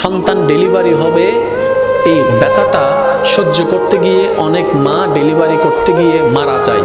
সন্তান ডেলিভারি হবে। এই ব্যথাটা সহ্য করতে গিয়ে অনেক মা ডেলিভারি করতে গিয়ে মারা যায়।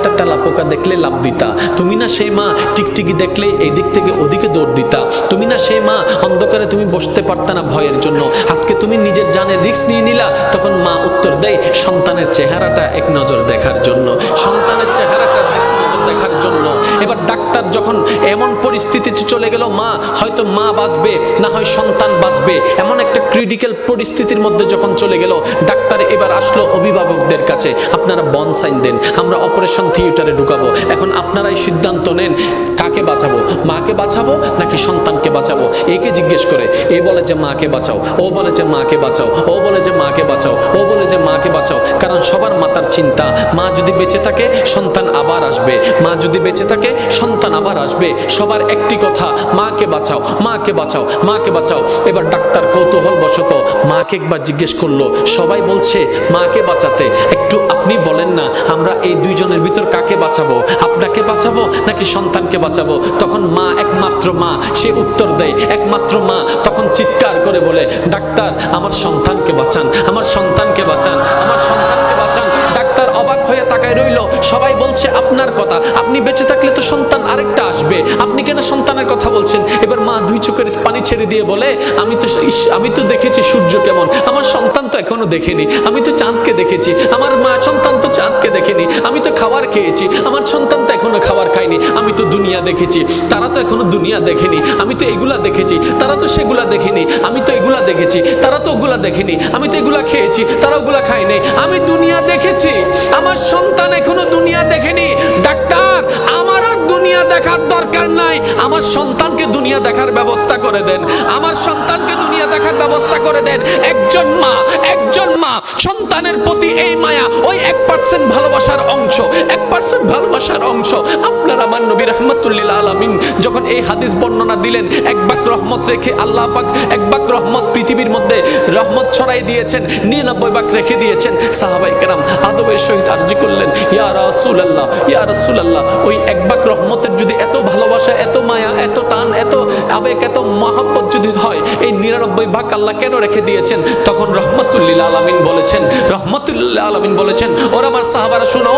একটা তেলা পোকা দেখলে লাভ দিতা। তুমি না সেই মা টিকটিকি দেখলে এই দিক থেকে ওদিকে দৌড় দিতা। তুমি না সেই মা অন্ধকারে তুমি বসতে পারতা না ভয়ের জন্য। আজকে তুমি নিজের জানের রিস্ক নিয়ে নিলা, তখন মা উত্তর দেয়, সন্তানের চেহারাটা এক নজর দেখার জন্য। সন্তানের চেহারাটা দেখার জন্য। এবার ডাক্তার যখন এমন পরিস্থিতিতে চলে গেল, মা, হয়তো মা বাঁচবে, না হয় সন্তান বাঁচবে। এমন একটা ক্রিটিক্যাল পরিস্থিতির মধ্যে যখন চলে গেল, ডাক্তার আসলো অভিভাবকদের কাছে, আপনারা বন সাইন দেন, আমরা অপারেশন থিয়েটারে ঢুকাবো। এখন আপনারাই সিদ্ধান্ত নেন, কাকে বাঁচাবো? মাকে বাঁচাবো নাকি সন্তানকে বাঁচাবো? একে জিজ্ঞেস করে, এ বলে যে মাকে বাঁচাও, ও বলে যে মাকে বাঁচাও, ও বলে যে মাকে বাঁচাও, ও বলে যে মাকে বাঁচাও। কারণ সবার মাতার চিন্তা, মা যদি বেঁচে থাকে, সন্তান আবার আসবে। মা যদি বেঁচে থাকে, সন্তান আবার আসবে। সবার একটি কথা মাকে বাঁচাও মাকে বাঁচাও মাকে বাঁচাও। এবার ডাক্তার কৌতূহল বশত মাকে একবার জিজ্ঞেস করল, সবাই বলছে মাকে বাঁচাতে। একটু আপনি বলেন না, আমরা এই দুইজনের ভিতর কাকে বাঁচাবো? আপনাকে বাঁচাবো নাকি সন্তানকে বাঁচাবো? তখন মা একমাত্র মা, সে উত্তর দেয়, একমাত্র মা। তখন চিৎকার করে বলে, ডাক্তার, আমার সন্তানকে বাঁচান। সবাই বলছে আপনার কথা। আপনি বেঁচে থাকলে তো সন্তান আরেকটা আসবে। আপনি কেন সন্তানের কথা বলছেন? এবার মা দুই চোখের পানি ছেড়ে দিয়ে বলে, আমি তো আমি তো দেখেছি সূর্য কেমন। আমার সন্তান তো এখনও দেখেনি। আমি তো চাঁদকে দেখেছি। আমার মা সন্তান তো চাঁদকে দেখেনি। আমি তো খাবার খেয়েছি। আমার সন্তান তো এখনও খাবার খায়নি। আমি তো দুনিয়া দেখেছি। তারা তো এখনও দুনিয়া দেখেনি। আমি তো এগুলা দেখেছি। তারা তো সেগুলা দেখেনি। আমি তো এগুলা দেখেছি। তারা তো ওগুলা দেখেনি। আমি তো এগুলা খেয়েছি। তারা ওগুলা খায়নি। আমি দুনিয়া দেখেছি। আমার সন্তান এখনও দুনিয়া দেখেনি। ডাক্তার, আমার আর দুনিয়া দেখার দরকার নাই। আমার সন্তানকে দুনিয়া দেখার ব্যবস্থা করে দেন। আমার সন্তানকে দুনিয়া দেখার ব্যবস্থা করে দেন। একজন মা একজন মা সন্তানের প্রতি এই মায়া পার্সেন্ট ভালোবাসার অংশ, এক পার্সেন্ট ভালোবাসার অংশ। আপনার আমার নবী রহমতুল্লিল আলমিন যখন এই হাদিস বর্ণনা দিলেন, এক বাক রহমত রেখে আল্লাহ পাক এক বাক রহমত পৃথিবীর মধ্যে রহমত ছড়াই দিয়েছেন, নিরানব্বই বাক রেখে দিয়েছেন। সাহাবাই কেরাম আদবের সহিত আর্জি করলেন, ইয়া রসুল আল্লাহ ইয়া রসুল আল্লাহ ওই এক বাক রহমতের নিরানব্বই ভাগ আল্লাহ কেন রেখে দিয়েছেন? তখন রহমতুল্লিল আলমিন বলেছেন রহমতুল্লাহ আলমিন বলেছেন, ওরা আমার সাহাবারা শুনো,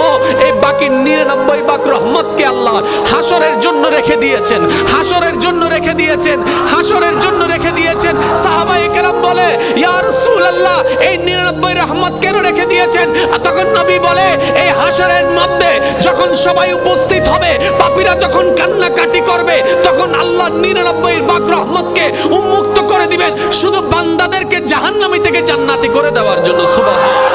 এই বাকি নিরানব্বই ভাগ রহমতকে আল্লাহ হাসরের জন্য রেখে দিয়েছেন, হাসরের জন্য রেখে দিয়েছেন, হাসরের জন্য রেখে দিয়েছেন। সাহাবাই কেরাম বলে, ইয়া রাসূলুল্লাহ, এই নিরানব্বই রহমত কেন রেখে দিয়েছেন? তখন নবী বলে, এই হাসরের মধ্যে যখন সবাই উপস্থিত হবে, পাপীরা যখন কান্নাকাটি করবে, তখন আল্লাহ নিরানব্বই বাক রহমতকে উন্মুক্ত শুধু বান্দাদেরকে জাহান্নামি থেকে জান্নাতি করে দেওয়ার জন্য সুবহান